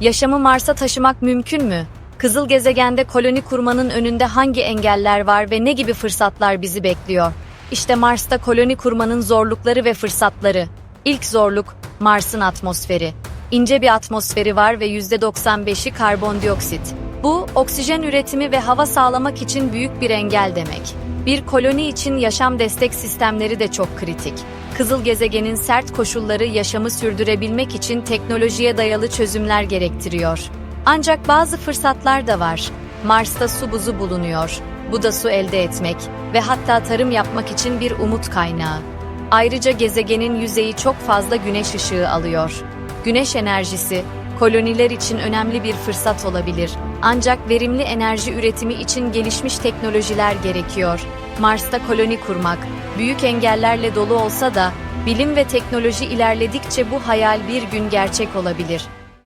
Yaşamı Mars'a taşımak mümkün mü? Kızıl gezegende koloni kurmanın önünde hangi engeller var ve ne gibi fırsatlar bizi bekliyor? İşte Mars'ta koloni kurmanın zorlukları ve fırsatları. İlk zorluk Mars'ın atmosferi. İnce bir atmosferi var ve %95'i karbondioksit. Bu, oksijen üretimi ve hava sağlamak için büyük bir engel demek. Bir koloni için yaşam destek sistemleri de çok kritik. Kızıl gezegenin sert koşulları yaşamı sürdürebilmek için teknolojiye dayalı çözümler gerektiriyor. Ancak bazı fırsatlar da var. Mars'ta su buzu bulunuyor. Bu da su elde etmek ve hatta tarım yapmak için bir umut kaynağı. Ayrıca gezegenin yüzeyi çok fazla güneş ışığı alıyor. Güneş enerjisi koloniler için önemli bir fırsat olabilir. Ancak verimli enerji üretimi için gelişmiş teknolojiler gerekiyor. Mars'ta koloni kurmak büyük engellerle dolu olsa da bilim ve teknoloji ilerledikçe bu hayal bir gün gerçek olabilir.